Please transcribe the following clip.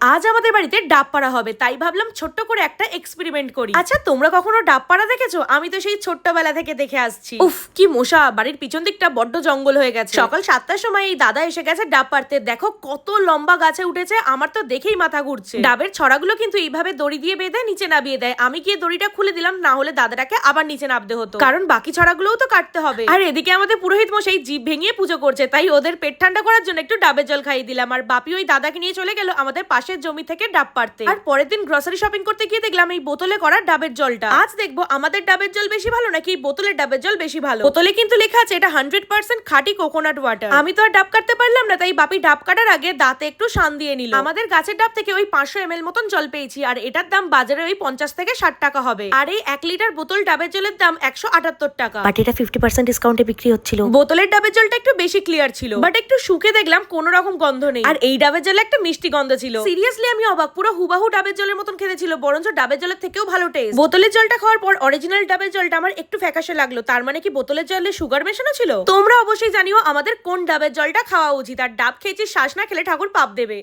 আজ আমাদের বাড়িতে ডাব পাড়া হবে তাই ভাবলাম ছোট্ট করে একটা এক্সপেরিমেন্ট করি। আচ্ছা তোমরা কখনো ডাব পাড়া দেখেছ? আমি তো সেই ছোট্টবেলা থেকে দেখে আসছি। উফ কি মশা! বাড়ির পিছন দিকটা বড্ড জঙ্গল হয়ে গেছে। সকাল সাতটার সময় এই দাদা এসে গেছে ডাব পাড়তে। দেখো কত লম্বা গাছে উঠেছে আমার তো দেখেই মাথা ঘুরছে। ডাবের ছড়াগুলো কিন্তু এইভাবে দড়ি দিয়ে বেঁধে নিচে নামিয়ে দেয়। আমি গিয়ে দড়িটা খুলে দিলাম না হলে দাদাটাকে আবার নিচে নামতে হতো। কারণ বাকি ছড়াগুলোও তো কাটতে হবে। আর এদিকে আমাদের পুরোহিত মশাই জিভ ভেঙিয়ে পুজো করছে তাই ওদের পেট ঠান্ডা করার জন্য একটু ডাবের জল খাইয়ে দিলাম। আর বাপি ওই দাদাকে নিয়ে চলে গেল আমাদের পাশের জমি থেকে ডাব পাড়তে। আর পরের দিন গ্রসারি শপিং করতে গিয়ে দেখলাম এই বোতলে করা ডাবের জলটা। আজ দেখব আমাদের ডাবের জল বেশি ভালো নাকি বোতলের ডাবের জল বেশি ভালো? বোতলে কিন্তু লেখা আছে এটা হান্ড্রেড পার্সেন্ট খাঁটি কোকোনাট ওয়াটার আমি তো আর ডাব কাটতে পারলাম না তাই বাপি ডাব কাটার আগে দাঁতে একটু শান দিয়ে নিল। আমাদের গাছের ডাব থেকে ওই পাঁচশো এম মতন জল পেয়েছি আর এটার দাম বাজারে ওই পঞ্চাশ থেকে ষাট টাকা হবে। আর এই এক লিটার বোতল ডাবের জলের দাম একশো আটাত্তর টাকা। বাট এটা ফিফটি পার্সেন্ট ডিসকাউন্টে বিক্রি হচ্ছিল। বোতলের ডাবের জলটা একটু বেশি ক্লিয়ার ছিল। বাট একটু শুকে দেখলাম কোন রকম গন্ধ নেই। আর এই ডাবের জলে একটা মিষ্টি গন্ধ ছিল। সিরিয়াসলি আমি অবাক। পুরো হুবাহু ডাবের জলের মতন খেতে ছিল বরঞ্চ ডাবের জলের থেকেও ভালো টেস্ট বোতলের জলটা খাওয়ার পর অরিজিনাল ডাবের জলটা আমার একটু ফ্যাকাশে লাগল, তার মানে কি বোতলের জলে সুগার মেশানো ছিল? তোমরা অবশ্যই জানিও আমাদের কোন ডাবের জলটা খাওয়া উচিত, আর ডাব খেয়েছি, শ্বাস না খেলে ঠাকুর পাপ দেবে।